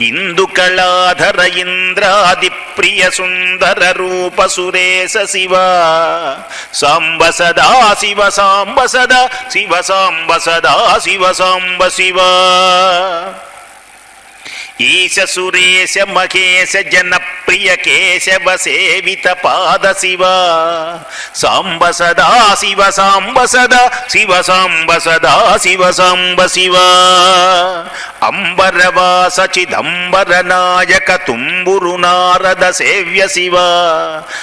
ఇందుకళాధర ఇంద్రాది ప్రియ సుందర రూప సురేశ శివ. సాంబ సదా శివ సాంబ సదా శివ సాంబ సదా శివ సాంబ శివ. ఈశ సురేశ మహేశ జనప్రియ కేశవ సేవిత పాద శివ. సాంబ సదా శివ సాంబ సదా శివ సాంబ సదా శివ సాంబ శివ. అంబరవాస చిదంబర నాయక తుంబురు నారద సేవ్య శివ.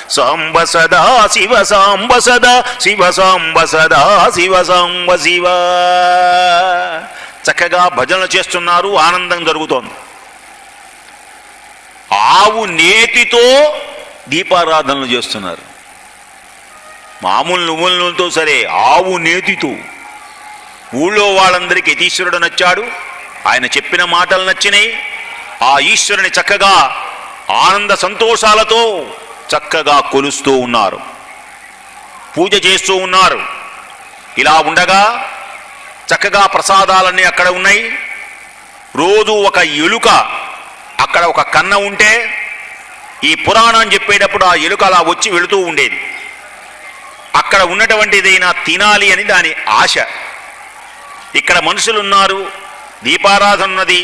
సాంబ సదా శివ సాంబ సదా శివ సాంబ సదా శివ సాంబ శివ. చక్కగా భజనలు చేస్తున్నారు ఆనందం జరుగుతోంది. ఆవు నేతితో దీపారాధనలు చేస్తున్నారు. మామూలు నువ్వుల నూనెతో సరే ఆవు నేతితో. ఊళ్ళో వాళ్ళందరికీ యతీశ్వరుడు నచ్చాడు. ఆయన చెప్పిన మాటలు నచ్చినాయి. ఆ ఈశ్వరుని చక్కగా ఆనంద సంతోషాలతో చక్కగా కొలుస్తూ ఉన్నారు. పూజ చేస్తూ ఉన్నారు. ఇలా ఉండగా చక్కగా ప్రసాదాలన్నీ అక్కడ ఉన్నాయి. రోజు ఒక ఎలుక అక్కడ ఒక కన్న ఉంటే ఈ పురాణం చెప్పేటప్పుడు ఆ ఎలుక అలా వచ్చి వెళుతూ ఉండేది. అక్కడ ఉన్నటువంటిదైనా తినాలి అని దాని ఆశ. ఇక్కడ మనుషులు ఉన్నారు దీపారాధన ఉన్నది.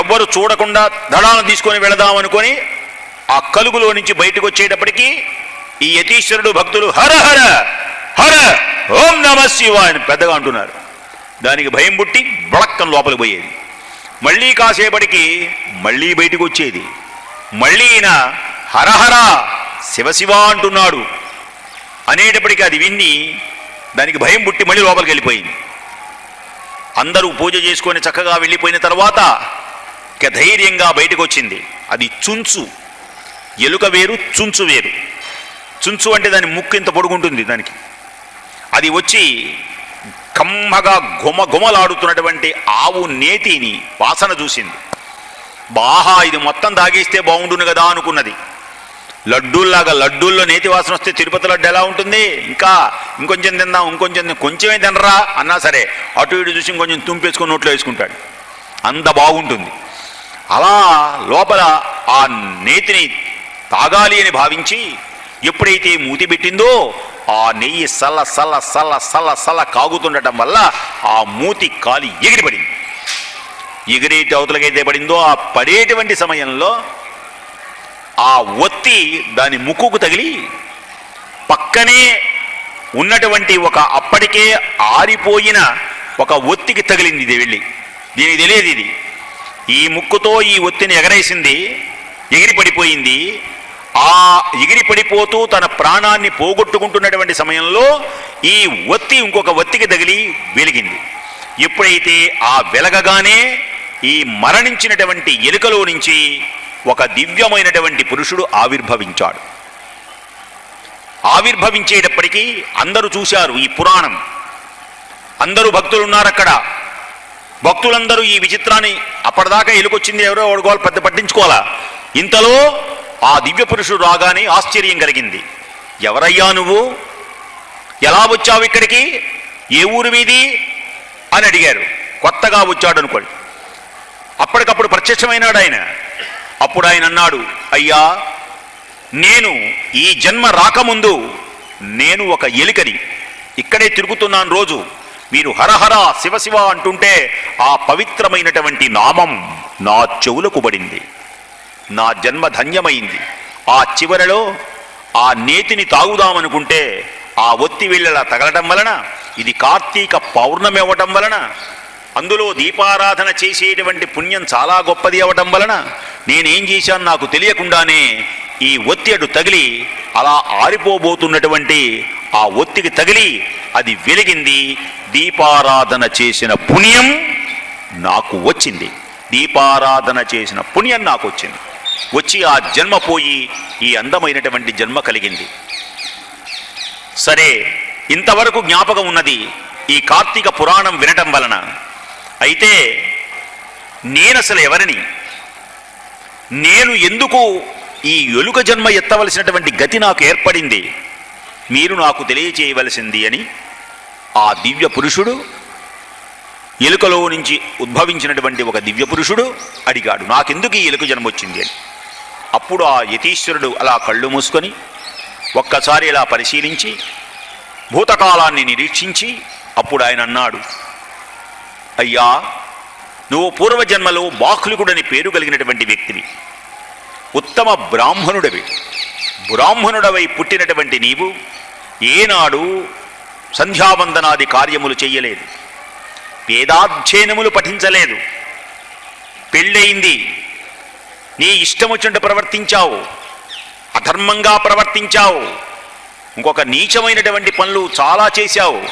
ఎవ్వరు చూడకుండా దళాలను తీసుకొని వెళదామనుకొని ఆ కలుగులో నుంచి బయటకు వచ్చేటప్పటికీ ఈ యతీశ్వరుడు భక్తులు హర హర హర ఓం నమ శివ అని పెద్దగా అంటున్నారు. దానికి భయం పుట్టి బళక్కం లోపలికి పోయేది. మళ్ళీ కాసేపటికి మళ్ళీ బయటకు వచ్చేది మళ్ళీ ఈయన హరహర శివశివ అంటున్నాడు. అనేటప్పటికీ అది విన్ని దానికి భయం పుట్టి మళ్ళీ లోపలికి వెళ్ళిపోయింది. అందరూ పూజ చేసుకొని చక్కగా వెళ్ళిపోయిన తర్వాత ఇక ధైర్యంగా బయటకు వచ్చింది అది చుంచు. ఎలుక వేరు చుంచు వేరు. చుంచు అంటే దాని ముక్కు ఇంత పొడుగుంటుంది దానికి. అది వచ్చి కమ్మగా గుమ గుమలాడుతున్నటువంటి ఆవు నేతిని వాసన చూసింది. బాహా ఇది మొత్తం తాగేస్తే బాగుండును కదా అనుకున్నది. లడ్డూల్లాగా లడ్డూల్లో నేతి వాసన వస్తే తిరుపతి లడ్డు ఎలా ఉంటుంది? ఇంకా ఇంకొంచెం తిందాం ఇంకొంచెం కొంచెమే తినరా అన్నా సరే అటు ఇటు చూసి ఇంకొంచెం తుంపేసుకొని నోట్లో వేసుకుంటాడు. అంత బాగుంటుంది. అలా లోపల ఆ నేతిని తాగాలి అని భావించి ఎప్పుడైతే మూతి పెట్టిందో ఆ నెయ్యి సల్ల సల్ల సల్ల సల్ల సల్ల కాగుతుండటం వల్ల ఆ మూతి కాలి ఎగిరిపడింది. ఎగిరేటి అవతలకైతే పడిందో ఆ పడేటువంటి సమయంలో ఆ ఒత్తి దాని ముక్కుకు తగిలి పక్కనే ఉన్నటువంటి ఒక అప్పటికే ఆరిపోయిన ఒక ఒత్తికి తగిలింది ఇది వెళ్ళి. దీనికి తెలియదు ఇది. ఈ ముక్కుతో ఈ ఒత్తిని ఎగరేసింది ఎగిరి పడిపోయింది ఆ ఎగిరి పడిపోతూ తన ప్రాణాన్ని పోగొట్టుకుంటున్నటువంటి సమయంలో ఈ ఒత్తి ఇంకొక ఒత్తికి తగిలి వెలిగింది. ఎప్పుడైతే ఆ వెలగగానే ఈ మరణించినటువంటి ఎలుకలో నుంచి ఒక దివ్యమైనటువంటి పురుషుడు ఆవిర్భవించాడు. ఆవిర్భవించేటప్పటికీ అందరూ చూశారు ఈ పురాణం. అందరూ భక్తులు ఉన్నారు అక్కడ. భక్తులందరూ ఈ విచిత్రాన్ని అప్పటిదాకా ఎలుకొచ్చింది ఎవరో ఓడుకోవాలి పెద్ద పట్టించుకోవాలా? ఇంతలో ఆ దివ్య పురుషుడు రాగానే ఆశ్చర్యం కలిగింది. ఎవరయ్యా నువ్వు? ఎలా వచ్చావు ఇక్కడికి? ఏ ఊరు మీది? అని అడిగారు. కొత్తగా వచ్చాడు అనుకోండి. అప్పటికప్పుడు ప్రత్యక్షమైనాడు ఆయన. అప్పుడు ఆయన అన్నాడు అయ్యా నేను ఈ జన్మ రాకముందు నేను ఒక ఎలికని. ఇక్కడే తిరుగుతున్నాను రోజు. మీరు హరహర శివశివ అంటుంటే ఆ పవిత్రమైనటువంటి నామం నా చెవులకు పడింది. నా జన్మ ధన్యమైంది. ఆ చివరలో ఆ నేతిని తాగుదామనుకుంటే ఆ ఒత్తి వెళ్ళలా తగలటం వలన ఇది కార్తీక పౌర్ణమి అవ్వటం వలన అందులో దీపారాధన చేసేటువంటి పుణ్యం చాలా గొప్పది అవ్వటం వలన నేనేం చేశాను నాకు తెలియకుండానే ఈ ఒత్తి అటు తగిలి అలా ఆరిపోబోతున్నటువంటి ఆ ఒత్తికి తగిలి అది వెలిగింది. దీపారాధన చేసిన పుణ్యం నాకు వచ్చింది. దీపారాధన చేసిన పుణ్యం నాకు వచ్చింది. వచ్చి ఆ జన్మ పోయి ఈ అందమైనటువంటి జన్మ కలిగింది. సరే ఇంతవరకు జ్ఞాపకం ఉన్నది ఈ కార్తీక పురాణం వినటం వలన. అయితే నేను అసలు ఎవరిని? నేను ఎందుకు ఈ ఎలుక జన్మ ఎత్తవలసినటువంటి గతి నాకు ఏర్పడింది? మీరు నాకు తెలియచేయవలసింది అని ఆ దివ్య పురుషుడు ఎలుకలో నుంచి ఉద్భవించినటువంటి ఒక దివ్య పురుషుడు అడిగాడు నాకెందుకు ఈ ఎలుక జన్మ వచ్చింది? అని. అప్పుడు ఆ యతీశ్వరుడు అలా కళ్ళు మూసుకొని ఒక్కసారి ఇలా పరిశీలించి భూతకాలాన్ని నిరీక్షించి అప్పుడు ఆయన అన్నాడు అయ్యా నువ్వు పూర్వజన్మలో బాహ్లికుడని పేరు కలిగినటువంటి వ్యక్తివి. ఉత్తమ బ్రాహ్మణుడవి. బ్రాహ్మణుడవై పుట్టినటువంటి నీవు ఏనాడు సంధ్యావందనాది కార్యములు చేయలేదు. వేదాధ్యయనములు పఠించలేదు. పెళ్ళయింది. నీ ఇష్టం వచ్చినట్టు ప్రవర్తించావు. అధర్మంగా ప్రవర్తించావు. ఇంకొక నీచమైనటువంటి పనులు చాలా చేశావు.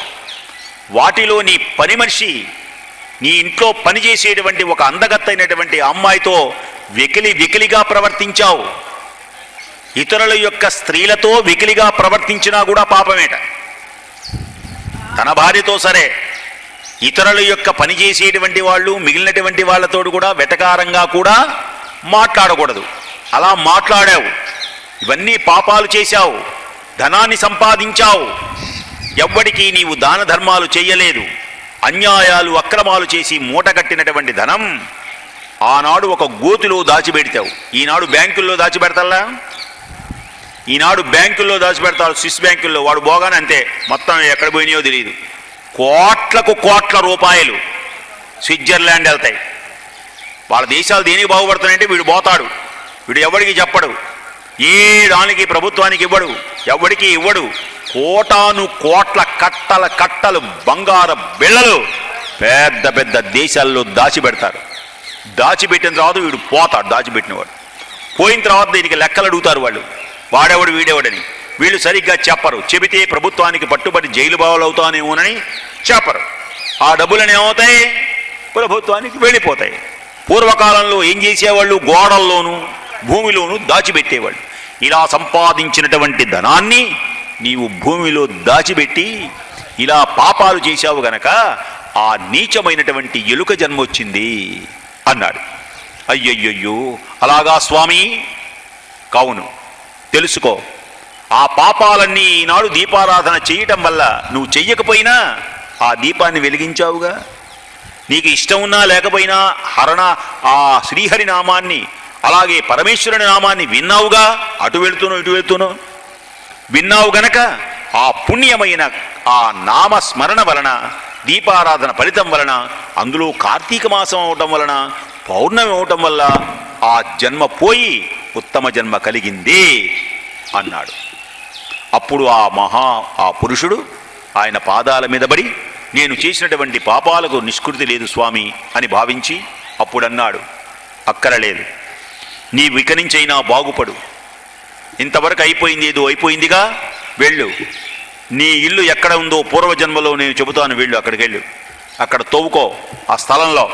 వాటిలో నీ పని మనిషి నీ ఇంట్లో పనిచేసేటువంటి ఒక అందగత్తైనటువంటి అమ్మాయితో వెకిలి వెకిలిగా ప్రవర్తించావు. ఇతరుల యొక్క స్త్రీలతో వెకిలిగా ప్రవర్తించినా కూడా పాపమేట. తన భార్యతో సరే. ఇతరుల యొక్క పనిచేసేటువంటి వాళ్ళు మిగిలినటువంటి వాళ్ళతో కూడా వెటకారంగా కూడా మాట్లాడకూడదు. అలా మాట్లాడావు. ఇవన్నీ పాపాలు చేశావు. ధనాన్ని సంపాదించావు. ఎవ్వడికి నీవు దాన ధర్మాలు చేయలేదు. అన్యాయాలు అక్రమాలు చేసి మూటగట్టినటువంటి ధనం ఆనాడు ఒక గోతిలో దాచిపెడతావు. ఈనాడు బ్యాంకుల్లో దాచిపెడతల్లా ఈనాడు బ్యాంకుల్లో దాచిపెడతారు స్విస్ బ్యాంకుల్లో. వాడు బోగానే అంతే. మొత్తం ఎక్కడ పోయినాయో తెలియదు కోట్లకు కోట్ల రూపాయలు స్విట్జర్లాండ్ వెళ్తాయి. వాళ్ళ దేశాలు దేనికి బాగుపడుతున్నాయంటే వీడు పోతాడు వీడు ఎవడికి చెప్పడు. ఏ దానికి ప్రభుత్వానికి ఇవ్వడు. ఎవడికి ఇవ్వడు. కోటాను కోట్ల కట్టల కట్టలు బంగారం బిళ్ళలు పెద్ద పెద్ద దేశాల్లో దాచిపెడతారు. దాచిపెట్టిన తర్వాత వీడు పోతాడు దాచిపెట్టినవాడు. పోయిన తర్వాత దీనికి లెక్కలు అడుగుతారు వాళ్ళు. వాడెవడు వీడెవడని. వీళ్ళు సరిగ్గా చెప్పరు. చెబితే ప్రభుత్వానికి పట్టుబడి జైలు బావులు అవుతానేమోనని చెప్పరు. ఆ డబ్బులని ఏమవుతాయి ప్రభుత్వానికి వెళ్ళిపోతాయి. పూర్వకాలంలో ఏం చేసేవాళ్ళు? గోడల్లోనూ భూమిలోనూ దాచిపెట్టేవాళ్ళు. ఇలా సంపాదించినటువంటి ధనాన్ని నీవు భూమిలో దాచిపెట్టి ఇలా పాపాలు చేశావు గనక ఆ నీచమైనటువంటి ఎలుక జన్మొచ్చింది అన్నాడు. అయ్యయ్యయ్యో అలాగా స్వామి? కావును తెలుసుకో. ఆ పాపాలన్నీ ఈనాడు దీపారాధన చేయటం వల్ల నువ్వు చెయ్యకపోయినా ఆ దీపాన్ని వెలిగించావుగా? నీకు ఇష్టం ఉన్నా లేకపోయినా హరణ ఆ శ్రీహరి నామాన్ని అలాగే పరమేశ్వరుని నామాన్ని విన్నావుగా? అటు వెళుతును ఇటు వెళుతును విన్నావు గనక ఆ పుణ్యమైన ఆ నామ స్మరణ వలన దీపారాధన ఫలితం వలన అందులో కార్తీక మాసం అవటం వలన పౌర్ణమి అవటం వల్ల ఆ జన్మ పోయి ఉత్తమ జన్మ కలిగింది అన్నాడు. అప్పుడు ఆ మహా ఆ పురుషుడు ఆయన పాదాల మీద పడి నేను చేసినటువంటి పాపాలకు నిష్కృతి లేదు స్వామి అని భావించి అప్పుడన్నాడు అక్కరలేదు. నీ వికరించైనా బాగుపడు. ఇంతవరకు అయిపోయింది ఏదో అయిపోయిందిగా? వెళ్ళు. నీ ఇల్లు ఎక్కడ ఉందో పూర్వజన్మలో నేను చెబుతాను వెళ్ళు అక్కడికి వెళ్ళు. అక్కడ తవ్వుకో ఆ స్థలంలో.